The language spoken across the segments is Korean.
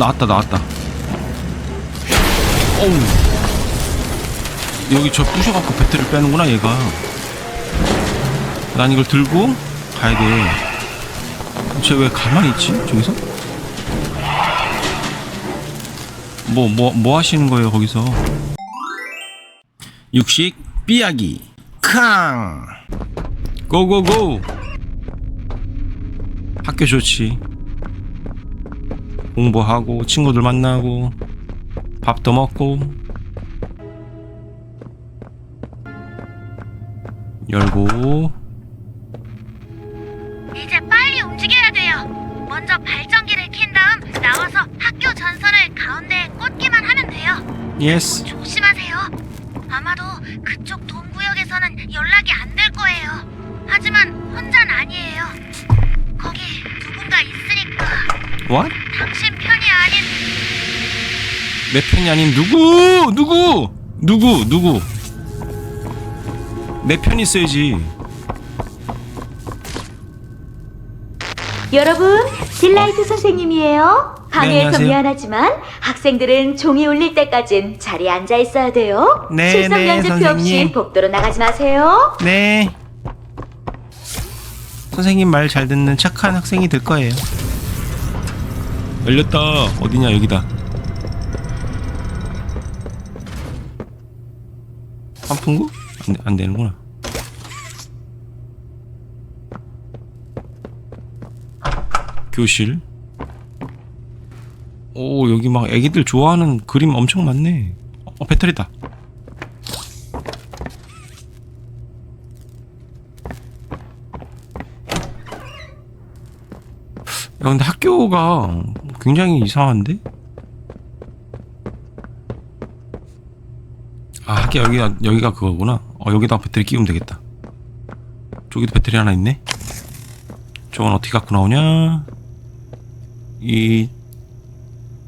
나왔다 나왔다. 어우. 여기 저 부셔갖고 배터리를 빼는구나 얘가. 난 이걸 들고 가야 돼 쟤 왜 가만히 있지 저기서? 뭐 뭐 뭐 하시는 거예요 거기서? 육식 삐약이. 캉! 고고고! 학교 좋지 공부하고 친구들 만나고 밥도 먹고 열고 이제 빨리 움직여야 돼요. 먼저 발전기를 킨 다음 나와서 학교 전선을 가운데에 꽂기만 하면 돼요. 예스 조심하세요. 아마도 그쪽 동구역에서는 연락이 안 될 거예요. 하지만 혼자는 아니에요. 거기 누군가 있으니까 what? 당신 편이 아닌 내 편이 아닌 누구 누구 누구 누구 내편 있어야지 여러분, 딜라이트 선생님이에요. 방해해서 안녕하세요. 미안하지만 학생들은 종이 울릴 때까진 자리에 앉아 있어야 돼요. 네, 실성 네, 연습표 없이 선생님. 복도로 나가지 마세요. 네 선생님 말 잘 듣는 착한 학생이 될 거예요 열렸다. 어디냐 여기다. 환풍구? 안, 돼- 안 되는구나. 교실. 오 여기 막 애기들 좋아하는 그림 엄청 많네. 어 배터리다. 야 근데 학교가 굉장히 이상한데? 아 학교 여기가 여기가 그거구나. 어 여기다 배터리 끼우면 되겠다. 저기도 배터리 하나 있네? 저건 어떻게 갖고 나오냐? 이,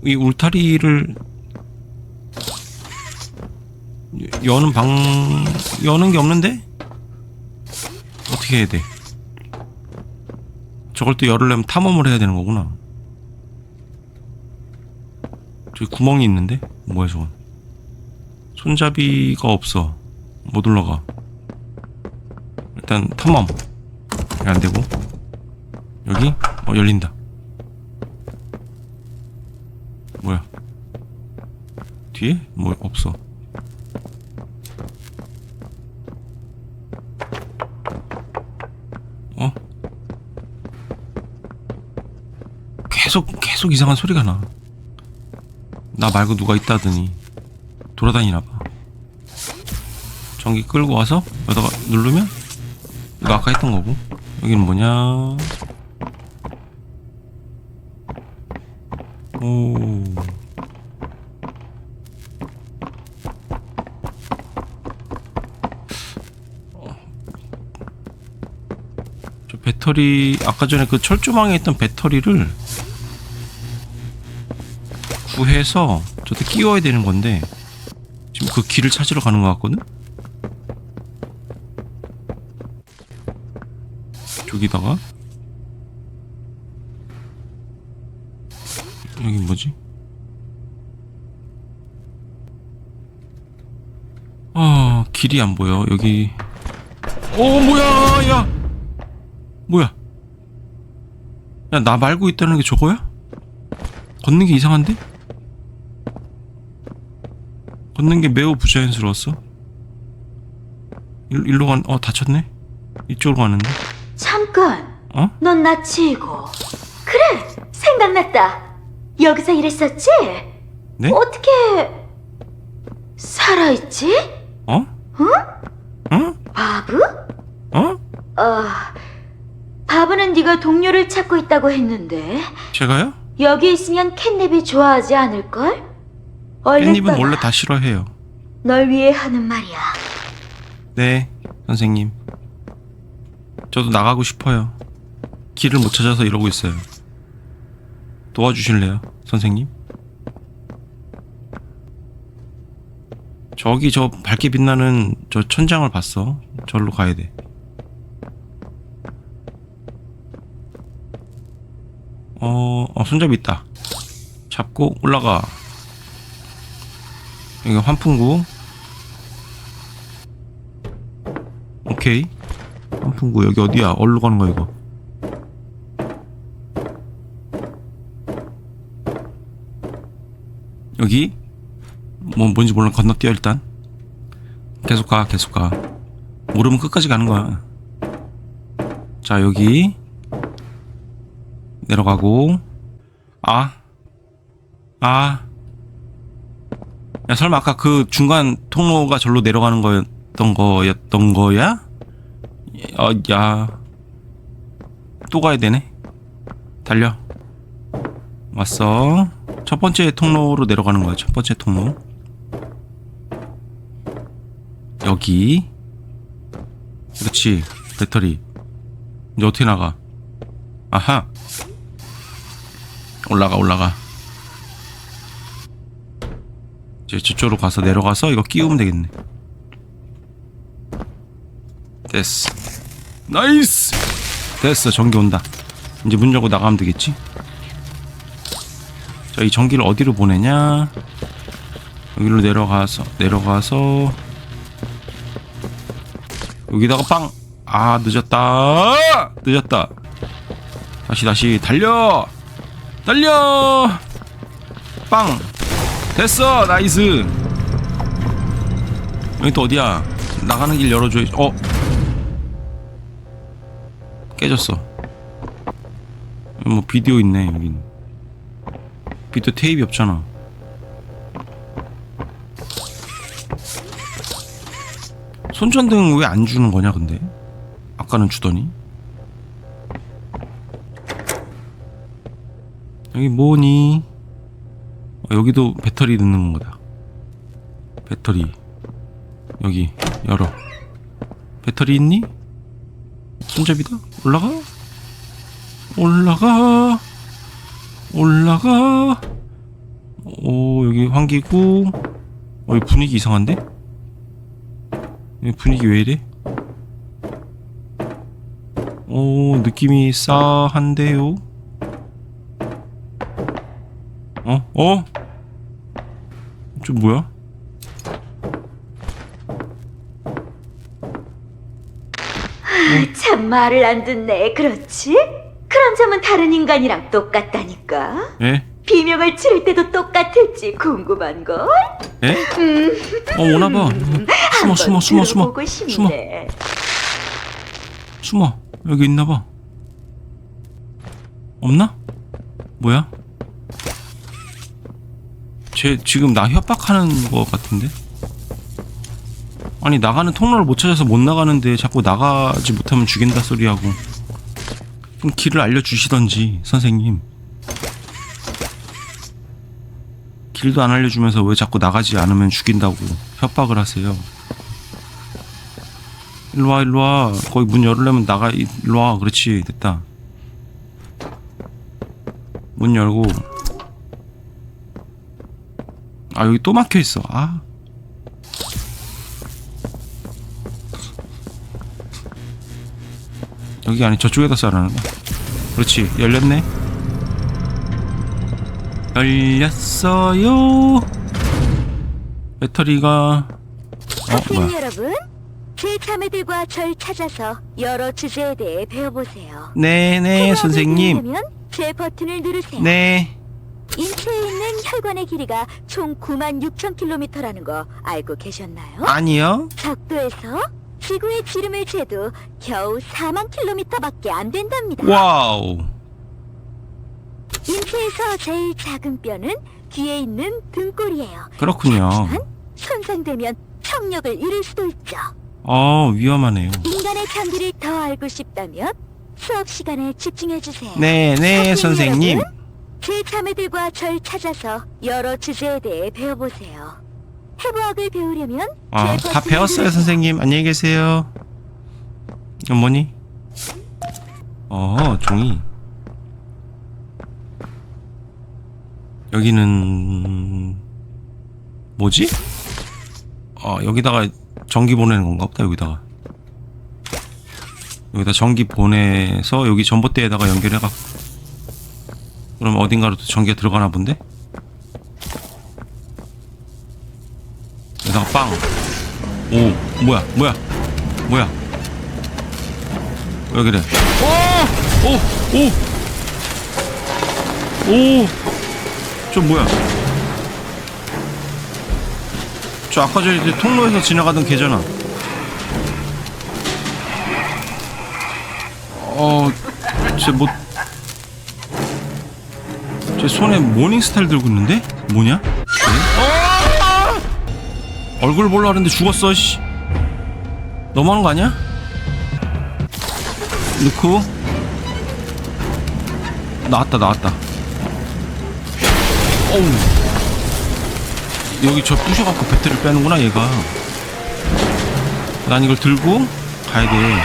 이 울타리를 여- 여는 방 여는 게 없는데? 어떻게 해야 돼? 저걸 또 열으려면 탐험을 해야 되는 거구나. 저기 구멍이 있는데? 뭐야 저건? 손잡이가 없어. 못 올라가. 일단 탐험. 이게 안 되고. 여기? 어, 열린다. 뭐야? 뒤에? 뭐, 없어. 어? 계속 계속 이상한 소리가 나. 나 말고 누가 있다더니 돌아다니나 봐. 전기 끌고 와서 여기다가 누르면 이거 아까 했던 거고 여기는 뭐냐? 오. 저 배터리 아까 전에 그 철조망에 있던 배터리를 구해서 저때 끼워야 되는 건데 지금 그 길을 찾으러 가는 것 같거든? 저기다가 여기 뭐지? 아 길이 안 보여 여기 어 뭐야 야 뭐야 야 나 말고 있다는 게 저거야? 걷는 게 이상한데? 걷는 게 매우 부자연스러웠어. 일, 일로 간, 어, 다쳤네? 이쪽으로 가는데? 잠깐, 어? 넌 나 치고. 그래, 생각났다. 여기서 일했었지? 네? 어떻게 살아있지? 어? 어? 바브? 어? 어, 바브는 네가 동료를 찾고 있다고 했는데 제가요? 여기 있으면 캣냅이 좋아하지 않을걸? 얼른 깻잎은 떠나. 원래 다 싫어해요. 널 위해 하는 말이야. 네, 선생님. 저도 나가고 싶어요. 길을 못 찾아서 이러고 있어요. 도와주실래요, 선생님? 저기 저 밝게 빛나는 저 천장을 봤어. 절로 가야 돼. 어, 어 손잡이 있다. 잡고 올라가 여기 환풍구. 오케이. 환풍구 여기 어디야? 어디로 가는 거야 이거. 여기? 뭐 뭔지 몰라. 건너뛰어 일단. 계속 가 계속 가. 모르면 끝까지 가는 거야. 자 여기. 내려가고. 아. 아. 야, 설마 아까 그 중간 통로가 절로 내려가는 거였던 거였던 거야? 어, 야. 또 가야 되네. 달려. 왔어. 첫 번째 통로로 내려가는 거야, 첫 번째 통로. 여기. 그렇지. 배터리. 이제 어떻게 나가? 아하. 올라가, 올라가. 이제 저쪽으로 가서 내려가서 이거 끼우면 되겠네. 됐어. 나이스! 됐어, 전기 온다. 이제 문 열고 나가면 되겠지? 자, 이 전기를 어디로 보내냐? 여기로 내려가서, 내려가서, 여기다가 빵! 아, 늦었다! 늦었다! 다시, 다시, 달려! 달려! 빵! 됐어 나이스. 여기 또 어디야? 나가는 길 열어줘야지. 어? 깨졌어. 뭐 비디오 있네 여긴. 비디오 테이프 없잖아. 손전등 왜 안 주는 거냐 근데? 아까는 주더니? 여기 뭐니? 어, 여기도 배터리 넣는 거다. 배터리. 여기 열어. 배터리 있니? 손잡이다. 올라가. 올라가. 올라가. 오 여기 환기구. 어, 여기 분위기 이상한데? 분위기 왜 이래? 오 느낌이 싸한데요. 어? 어? 저 뭐야? 참 말을 안 듣네. 그렇지? 그런 점은 다른 인간이랑 똑같다니까. 예? 비명을 지를 때도 똑같을지 궁금한 걸. 예? 어 오나 봐 숨어 숨어 숨어 숨어 보고 숨어 싶네. 숨어 여기 있나 봐 없나? 뭐야? 쟤 지금 나 협박하는 거 같은데? 아니 나가는 통로를 못 찾아서 못 나가는데 자꾸 나가지 못하면 죽인다 소리하고. 좀 길을 알려주시던지 선생님. 길도 안 알려주면서 왜 자꾸 나가지 않으면 죽인다고 협박을 하세요? 일로와 일로와. 거기 문 열으려면 나가 일로와. 그렇지. 됐다. 문 열고 아 여기 또 막혀 있어. 아. 여기 아니 저쪽에다 쏴라는 거 그렇지. 열렸네. 열렸어요. 배터리가 어 뭐야? 여러분, 제 자매들과 절 찾아서 여러 주제에 대해 배워보세요. 네네 해부학을 선생님. 제 버튼을 누르세요. 네 인체에 있는 혈관의 길이가 총 9만 6천 킬로미터라는 거 알고 계셨나요? 아니요 적도에서 지구의 지름을 재도 겨우 4만 킬로미터밖에 안 된답니다. 와우 인체에서 제일 작은 뼈는 뒤에 있는 등골이에요. 그렇군요 하지만 손상되면 청력을 잃을 수도 있죠. 어 위험하네요 인간의 장기를 더 알고 싶다면 수업 시간에 집중해 주세요. 네네 학생 선생님 여러분, 제 자매들과 절 찾아서 여러 주제에 대해 배워보세요. 해부학을 배우려면 아, 제다 배웠어요. 선생님. 안녕히 계세요. 이건 뭐니? 어, 종이. 여기는 뭐지? 어, 여기다가 전기 보내는 건가 보다. 여기다가. 여기다 전기 보내서 여기 전봇대에다가 연결해 갖고 그럼 어딘가로 또 전개 들어가나 본데? 여기다가 빵! 오! 뭐야 뭐야 뭐야 왜 그래 오! 오! 오! 오! 저 뭐야 저 아까 전에 통로에서 지나가던 개잖아 어... 쟤 못... 제 손에 모닝스타를 들고 있는데? 뭐냐? 네? 어! 얼굴 볼라 하는데 죽었어, 씨. 너무하는 거 아니야? 넣고. 나왔다, 나왔다. 어우. 여기 저 부셔갖고 배터리를 빼는구나, 얘가. 난 이걸 들고 가야 돼.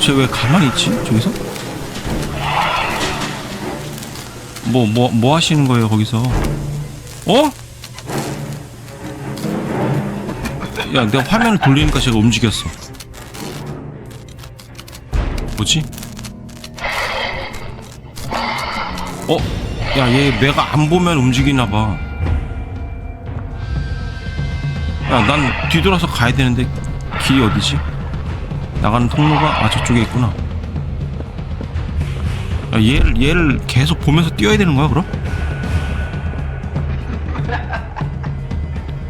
쟤 왜 가만히 있지? 저기서? 뭐, 뭐, 뭐 하시는 거예요, 거기서? 어? 야, 내가 화면을 돌리니까 제가 움직였어. 뭐지? 어? 야, 얘 내가 안 보면 움직이나 봐. 야, 난 뒤돌아서 가야 되는데 길이 어디지? 나가는 통로가 아 저쪽에 있구나. 야, 얘를 얘를 계속 보면서 뛰어야 되는 거야, 그럼?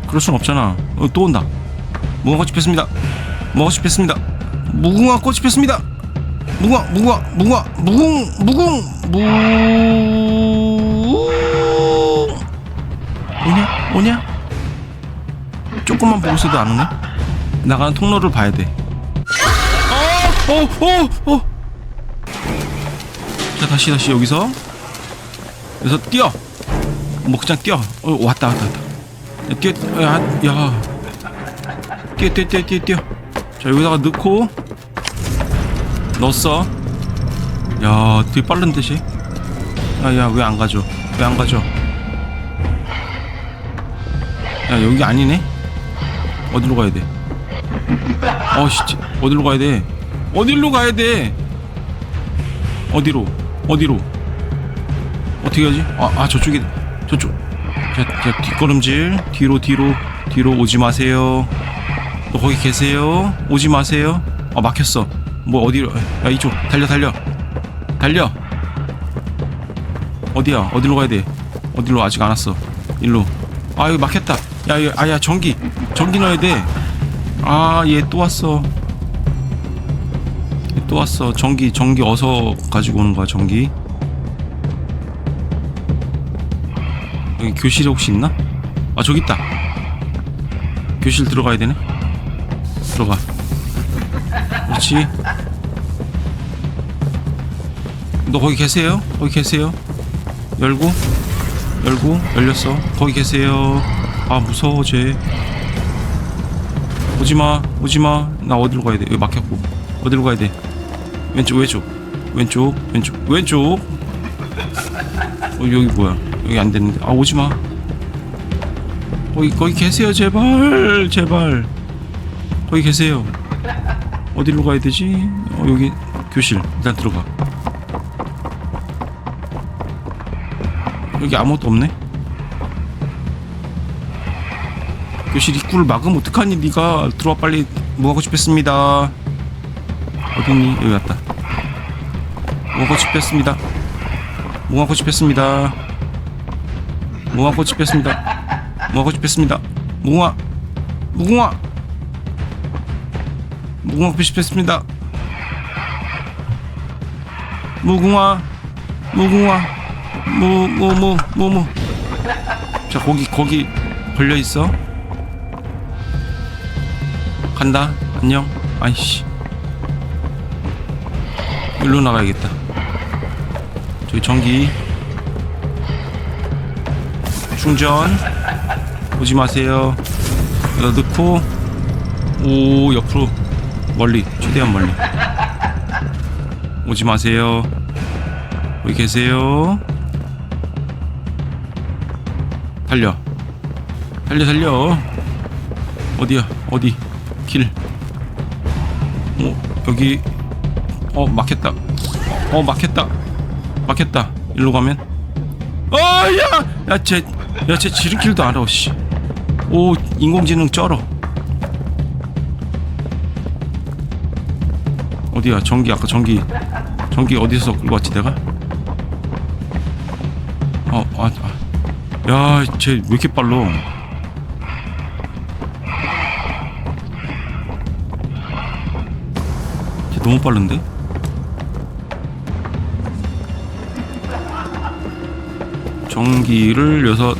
그럴 순 없잖아. 어, 또 온다. 무궁화꽃이 폈습니다. 무궁화꽃이 폈습니다. 무궁화꽃이 폈습니다. 무궁화, 무궁화, 무궁화, 무궁, 무궁, 무. 오냐, 오냐? 조금만 보고 있어도 안 오네. 나가는 통로를 봐야 돼. 어, 어, 어. 자, 다시, 다시 여기서. 여기서 뛰어. 뭐 그냥 뛰어. 어, 왔다, 왔다, 왔다. 야, 뛰어, 야, 야. 뛰어, 뛰어, 뛰어, 뛰어, 뛰어. 자, 여기다가 넣고. 넣었어. 야, 되게 빠른데, 쟤. 야, 야, 왜 안 가져? 왜 안 가져? 야, 여기 아니네? 어디로 가야 돼? 어씨, 어디로 가야 돼? 어디로 가야 돼? 어디로? 어디로? 어떻게 하지? 아, 아 저쪽이 저쪽. 자, 자, 뒷걸음질 뒤로 뒤로 뒤로 오지 마세요. 너 거기 계세요? 오지 마세요. 아 막혔어. 뭐 어디로? 야 이쪽 달려 달려 달려. 어디야? 어디로 가야 돼? 어디로 아직 안 왔어? 일로. 아 여기 막혔다. 야, 야, 아야 전기 전기 넣어야 돼. 아, 얘 또 왔어. 얘또 왔어. 전기, 전기 어서 가지고 오는 거야, 전기. 여기 교실에 혹시 있나? 아, 저기 있다. 교실 들어가야 되네. 들어가. 그렇지. 너 거기 계세요? 거기 계세요? 열고, 열고, 열렸어. 거기 계세요. 아, 무서워, 쟤. 오지마 오지마 나 어디로 가야 돼 여기 막혔고 어디로 가야 돼 왼쪽 왼쪽. 왼쪽 왼쪽 왼쪽. 어 여기 뭐야? 여기 안 됐는데. 아 오지마. 거기 거기 계세요 제발. 제발. 거기 계세요. 어디로 가야 되지? 어 여기 교실. 일단 들어가. 여기 아무것도 없네? 교실 입구를 막으면 어떡하니? 네가 들어와 빨리 뭐하고 싶겠습니다 어딨니 여기 왔다. 뭐하고 싶겠습니다. 뭐하고 싶겠습니다. 뭐하고 싶겠습니다. 뭐하고 싶겠습니다. 무궁화 무궁화. 무궁화 싶겠습니다. 무궁화 무궁화. 무 무 무 무 무. 자 거기 거기 걸려 있어. 간다. 안녕. 아이씨. 일로 나가야겠다. 저기 전기. 충전. 오지 마세요. 여기다 넣고. 오, 옆으로. 멀리. 최대한 멀리. 오지 마세요. 여기 계세요. 달려. 달려, 달려. 어디야? 어디? 길. 어, 여기. 어, 막혔다. 어, 막혔다. 막혔다. 일로 가면. 어, 야! 야, 쟤, 지름길도 알아, 씨. 오 인공지능 쩔어 어디야 전기 아까 전기 전기 어디서 끌고 왔지 내가 어아야쟤 왜 이렇게 쟤 너무 빠른데 전기를 여섯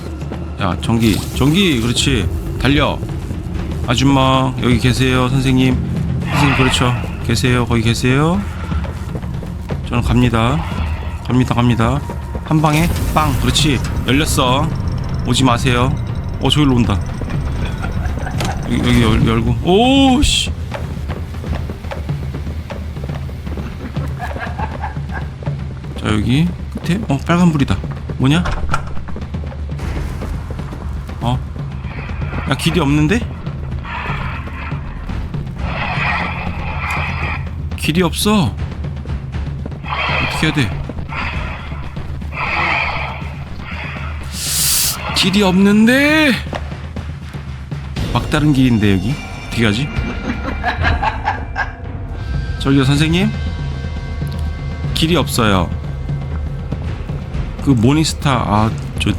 야 전기 전기 그렇지. 달려. 아줌마 여기 계세요 선생님. 선생님 그렇죠. 계세요 거기 계세요. 저는 갑니다. 갑니다 갑니다. 한 방에 빵 그렇지. 열렸어. 오지 마세요. 어 저기로 온다. 여기, 여기 열, 열고. 오씨. 자 여기 끝에? 어 빨간불이다. 뭐냐 야 길이 없는데? 길이 없어 어떻게 해야 돼? 길이 없는데 막다른 길인데 여기 어떻게 가지? 저기요 선생님 길이 없어요 그 모닝스타 아저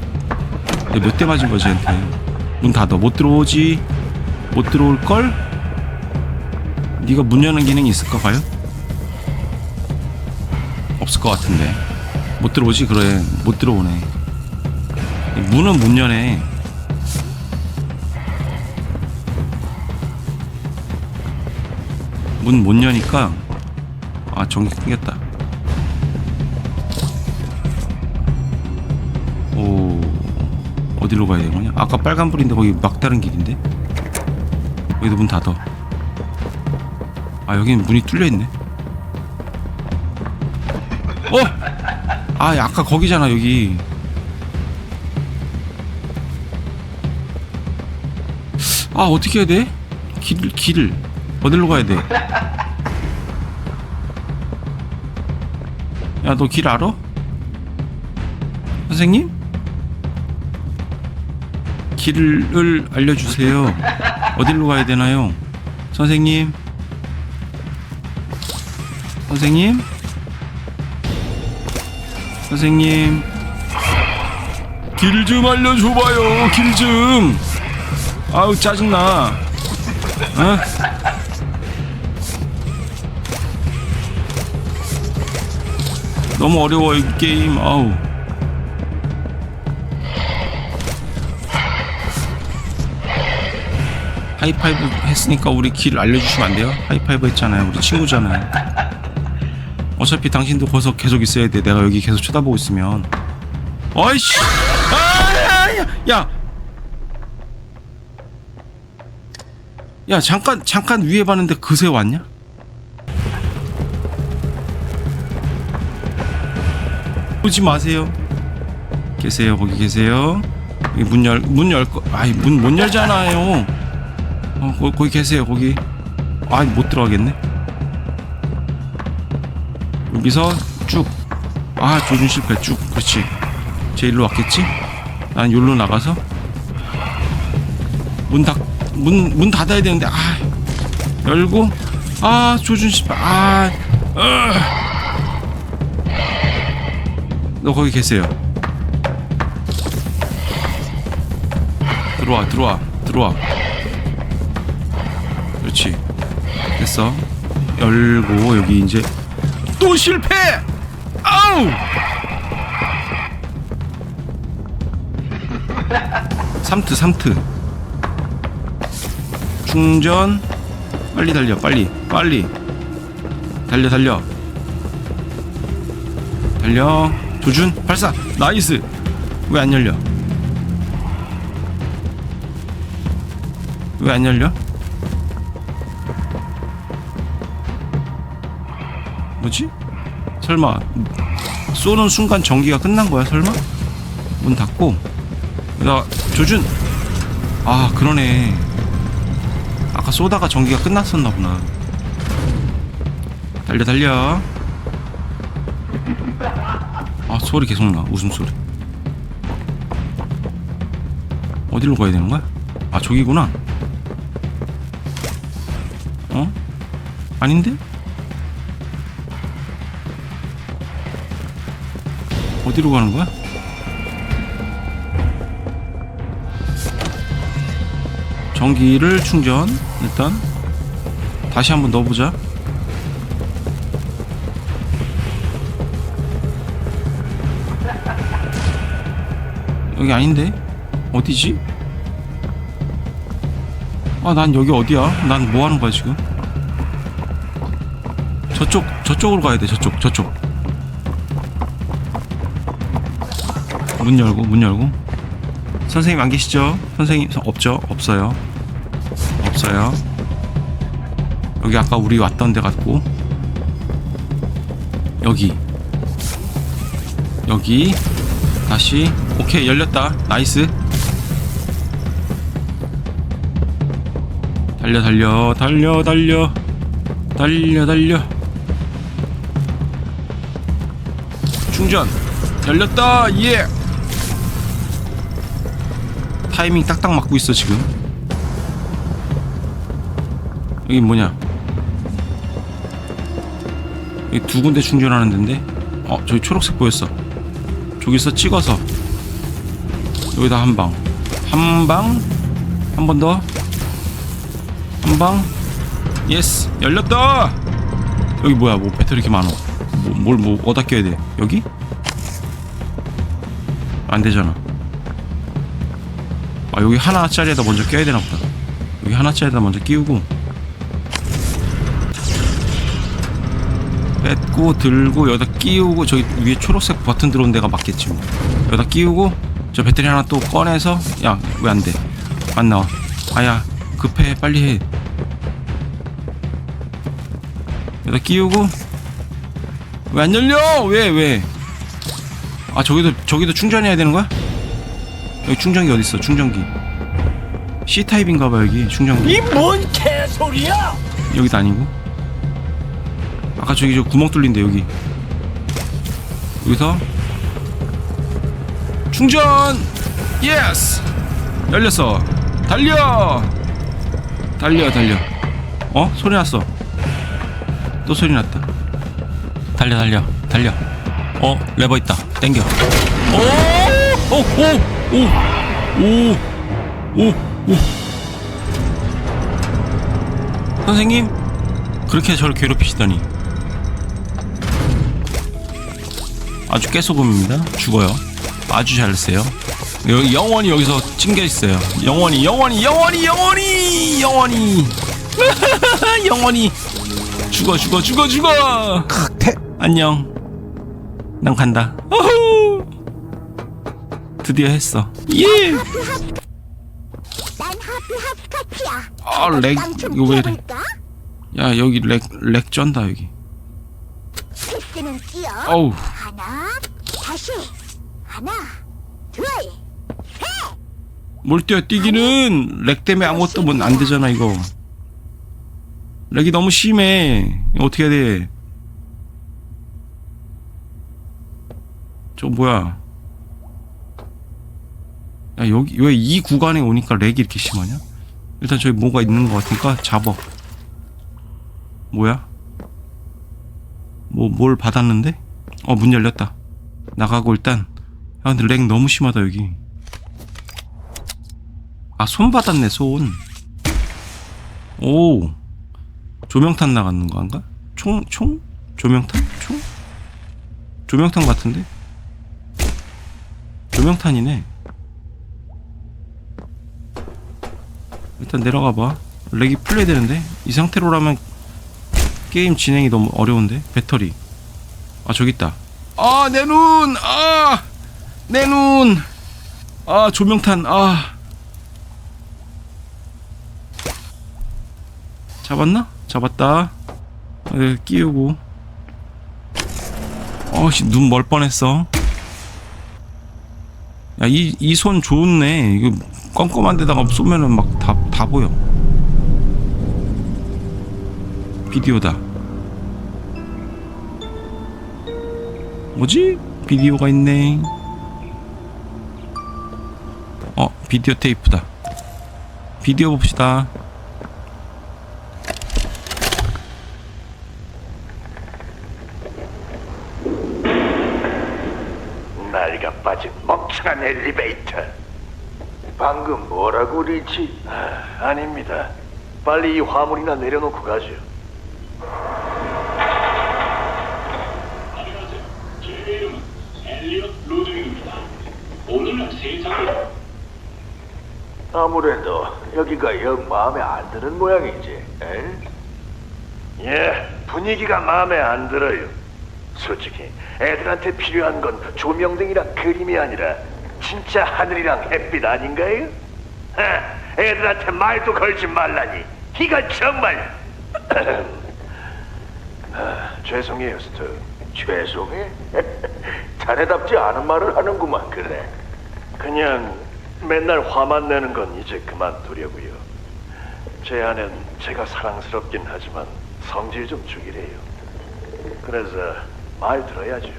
몇 대 맞은 거지 한테 문 닫아. 못 들어오지? 못 들어올 걸? 네가 문 여는 기능이 있을까 과연? 없을 것 같은데. 못 들어오지? 그래. 못 들어오네. 문은 못 여네. 문 못 여니까 아 전기 끊겼다 어디로 가야 되는 거냐? 아까 빨간불인데 거기 막다른 길인데? 여기도 문 닫아 아 여기는 문이 뚫려있네 어! 아 아까 거기잖아 여기 아 어떻게 해야 돼? 길, 길을 어디로 가야 돼? 야 너 길 알아? 선생님? 길을 알려주세요. 어디로 가야 되나요? 선생님? 선생님? 선생님? 길 좀 알려줘봐요. 길 좀. 아우 짜증나. 어? 너무 어려워 이 게임. 아우. 하이파이브 했으니까 우리 길 알려주시면 안 돼요? 하이파이브 했잖아요. 우리 친구잖아요. 어차피 당신도 거기서 계속 있어야 돼. 내가 여기 계속 쳐다보고 있으면. 어이씨! 아, 야, 야! 야, 잠깐, 잠깐 위에 봤는데 그새 왔냐? 오지 마세요. 계세요, 거기 계세요. 문 열, 문 열 거, 아이, 문 못 열잖아요. 어, 거, 거기 계세요, 거기. 아, 못 들어가겠네. 여기서 쭉. 아, 조준 실패, 쭉. 그렇지. 제 일로 왔겠지? 난 여기로 나가서. 문 닫, 문, 문 닫아야 되는데, 아. 열고. 아, 조준 실패. 아. 으. 너 거기 계세요. 들어와, 들어와, 들어와. 그렇지. 됐어. 열고 여기 이제 또 실패! 아우! 삼트 삼트. 충전. 빨리 달려 빨리 빨리. 달려 달려. 달려. 조준 발사. 나이스. 왜 안 열려? 왜 안 열려 설마. 쏘는 순간 전기가 끝난 거야 설마? 문 닫고. 나 조준. 아 그러네. 아까 쏘다가 전기가 끝났었나 보나. 달려 달려. 아 소리 계속 나. 웃음소리. 어디로 가야 되는 거야? 아 저기구나. 어? 아닌데? 어디로 가는 거야? 전기를 충전 일단 다시 한번 넣어보자 여기 아닌데? 어디지? 아 난 여기 어디야? 난 뭐 하는 거야 지금? 저쪽 저쪽으로 가야 돼 저쪽 저쪽 문 열고 문 열고. 선생님 안 계시죠? 선생님 서- 없죠? 없어요. 없어요. 여기 아까 우리 왔던 데 같고. 여기. 여기. 다시. 오케이 열렸다. 나이스. 달려 달려 달려 달려. 달려 달려. 충전. 열렸다. 예 타이밍 딱딱 맞고 있어 지금. 여기 뭐냐? 여기 두 군데 충전하는 데인데? 어 저기 초록색 보였어. 저기서 찍어서 여기다 한 방. 한 방? 한 번 더? 한 방? 예스! 열렸다! 여기 뭐야? 뭐 배터리 이렇게 뭘뭐 어디다 껴야 돼? 여기? 안 되잖아 아 여기 하나짜리에다 먼저 껴야 되나 보다. 여기 하나짜리에다 먼저 끼우고. 뺏고 들고 여기다 끼우고 저기 위에 초록색 버튼 들어온 데가 맞겠지 뭐. 여기다 끼우고 저 배터리 하나 또 꺼내서 야 왜 안 돼? 안 나와. 아야 급해. 빨리 해. 여기다 끼우고. 왜 안 열려? 왜 왜? 아 저기도 저기도 충전해야 되는 거야? 여기 충전기 어디 있어? 충전기. C 타입인가 봐 여기 충전기. 이 뭔 개소리야! 여기도 아니고? 아까 저기 저 구멍 뚫린데 여기. 여기서? 충전! 예스! 열렸어. 달려! 달려 달려. 어? 소리 났어. 또 소리 났다. 달려 달려 달려. 어 레버 있다. 땡겨. 오 오 오 오 오 오 오. 선생님 그렇게 저를 괴롭히시다니. 아주 깨소금입니다. 죽어요. 아주 잘했어요. 여기 영원히 여기서 찡겨 있어요. 영원히 영원히 영원히 영원히 영원히. 영원히. 죽어 죽어 죽어 죽어. 안녕. 난 간다. 어후. 드디어 했어 예 난 하프 합스카치야. 아, 렉, 좀 이거 왜 이래. 야 여기 렉 렉 쩐다 여기. 어우 하나, 다시. 하나, 둘. 뭘 뛰어 뛰기는 렉 때문에 아무것도 뭐안 되잖아 이거 렉이 너무 심해 이거 어떻게 해야 돼? 저 뭐야 야 여기 왜 이 구간에 오니까 렉이 이렇게 심하냐? 일단 저기 뭐가 있는 것 같으니까 잡어 뭐야? 뭐 뭘 받았는데? 어 문 열렸다 나가고 일단 아 근데 렉 너무 심하다 여기 아, 손 받았네, 손. 오. 조명탄 나가는 건가? 총, 총? 조명탄? 총? 조명탄 같은데? 조명탄이네. 일단 내려가 봐. 렉이 풀려야 되는데? 이 상태로라면 게임 진행이 너무 어려운데? 배터리. 아, 저기 있다. 아, 내 눈! 아! 내 눈! 아, 조명탄, 아. 잡았나? 잡았다. 네, 끼우고. 어씨 눈 멀 뻔했어. 야 이 이 손 좋네. 이거 껌껌한 데다가 쏘면은 막 다 다 보여. 비디오다. 뭐지? 비디오가 있네. 어 비디오 테이프다. 비디오 봅시다. 날가 빠진 멍청한 엘리베이터. 방금 뭐라고 리치? 아, 닙니다 빨리 이 화물이나 내려놓고 가죠. 제 이름은 엘리엇 로드윙입니다. 오늘 세상을 아무래도 여기가 영 마음에 안 드는 모양이지. 에? 예, 분위기가 마음에 안 들어요. 솔직히 애들한테 필요한 건 조명등이랑 그림이 아니라 진짜 하늘이랑 햇빛 아닌가요? 하, 애들한테 말도 걸지 말라니. 이건 정말 아, 죄송해요, 스트. 죄송해? 자네답지 않은 말을 하는구만 그래. 그냥 맨날 화만 내는 건 이제 그만두려고요. 제 아는 제가 사랑스럽긴 하지만 성질 좀 죽이래요. 그래서 말 들어야죠.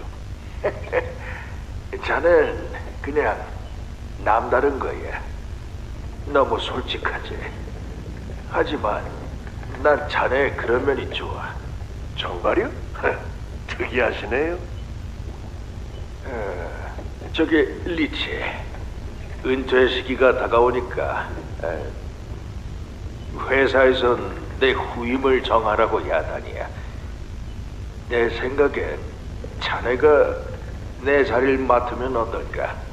자넨 그냥 남다른 거야. 너무 솔직하지. 하지만 난 자네의 그런 면이 좋아. 정말요? 특이하시네요. 어, 저기 리치, 은퇴 시기가 다가오니까 에, 회사에선 내 후임을 정하라고 야단이야. 내 생각엔 자네가 내 자리를 맡으면 어떨까?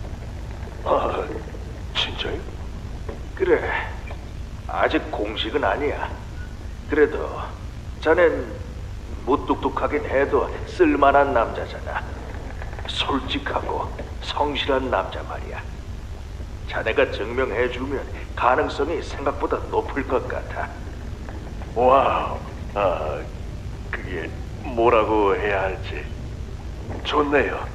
아, 진짜요? 그래. 아직 공식은 아니야. 그래도 자넨 무뚝뚝하긴 해도 쓸만한 남자잖아. 솔직하고 성실한 남자 말이야. 자네가 증명해주면 가능성이 생각보다 높을 것 같아. 와우, 아, 그게 뭐라고 해야 할지. 좋네요.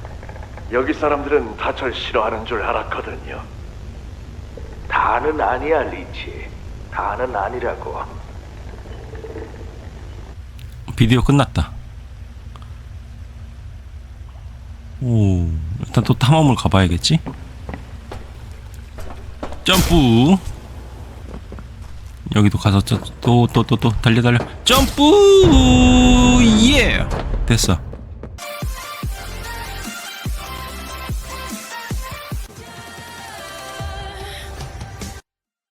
여기 사람들은 다 절 싫어하는 줄 알았거든요. 다는 아니야, 리치. 다는 아니라고. 비디오 끝났다. 오, 일단 또 탐험을 가봐야겠지? 점프! 여기도 가서 또또또또 달려 달려 점프! 예! 됐어.